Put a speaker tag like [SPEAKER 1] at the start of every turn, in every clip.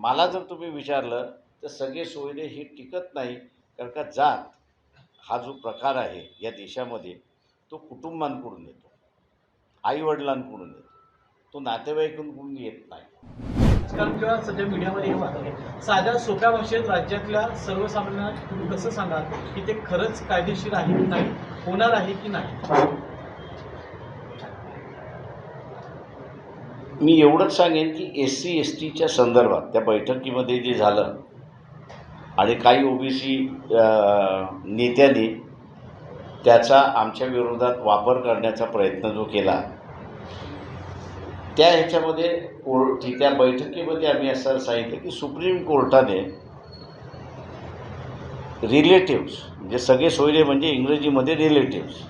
[SPEAKER 1] मला जर तुम्ही विचारलं तर सगळे सोयरे हे टिकत नाही कारण का जात हा जो प्रकार आहे या देशामध्ये तो कुटुंबांकडून येतो. आईवडिलांकडून येतो. तो नातेवाईकांकडून येत नाही.
[SPEAKER 2] आजकाल किंवा सध्या मीडियामध्ये हे वाटत आहे. साध्या सोप्या भाषेत राज्यातल्या सर्वसामान्यांना तुम्ही कसं सांगाल की ते खरंच कायदेशीर आहे की नाही होणार आहे की नाही?
[SPEAKER 1] मी एवढंच सांगेन की एस सी एस टीच्या संदर्भात त्या बैठकीमध्ये जे झालं आणि काही ओबीसी नेत्यांनी त्याचा आमच्या विरोधात वापर करण्याचा प्रयत्न जो केला त्या ह्याच्यामध्ये कोर्टी त्या बैठकीमध्ये आम्ही असं सांगितलं की सुप्रीम कोर्टाने रिलेटिव्स म्हणजे सगळे सोयरे म्हणजे इंग्रजीमध्ये रिलेटिव्स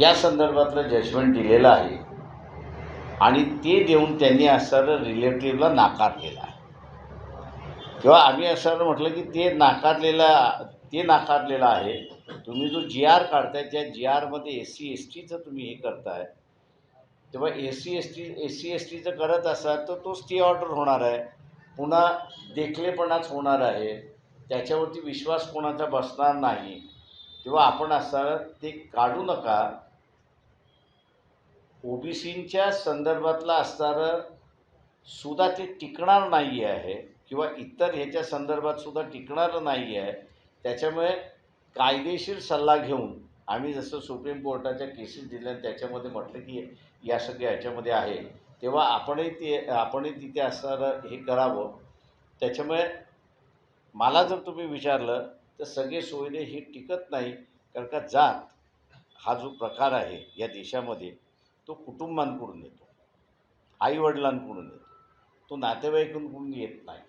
[SPEAKER 1] या संदर्भातलं जजमेंट दिलेलं आहे. आणि ते देऊन त्यांनी असं रिलेटिव्हला नाकारलेला आहे. किंवा आम्ही असं म्हटलं की ते नाकारलेला ते नाकारलेलं आहे. तुम्ही जो जी आर काढताय त्या जी आरमध्ये एस सी एस टीचं तुम्ही हे करताय. तेव्हा S C S T S C S टीचं करत असाल तर तो स्टे ऑर्डर होणार आहे. पुन्हा देखलेपणाच होणार आहे. त्याच्यावरती विश्वास कोणाचा बसणार नाही. तेव्हा आपण असं ते काढू नका. ओबीसींच्या संदर्भातलं असणारं सुद्धा ते टिकणार नाही आहे किंवा इतर ह्याच्या संदर्भात सुद्धा टिकणारं नाही आहे त्याच्यामुळे कायदेशीर सल्ला घेऊन आम्ही जसं सुप्रीम कोर्टाच्या केसेस दिल्या त्याच्यामध्ये म्हटलं की या सगळ्या ह्याच्यामध्ये आहे तेव्हा आपणही ते आपणही तिथे असणारं हे करावं. त्याच्यामुळे मला जर तुम्ही विचारलं तर सगळे सोयीने हे टिकत नाही कारण का जात हा जो प्रकार आहे या देशामध्ये तो कुटुंबांकडून येतो आईवडिलांकडून येतो. तो नातेवाईकांकडून येत नाही.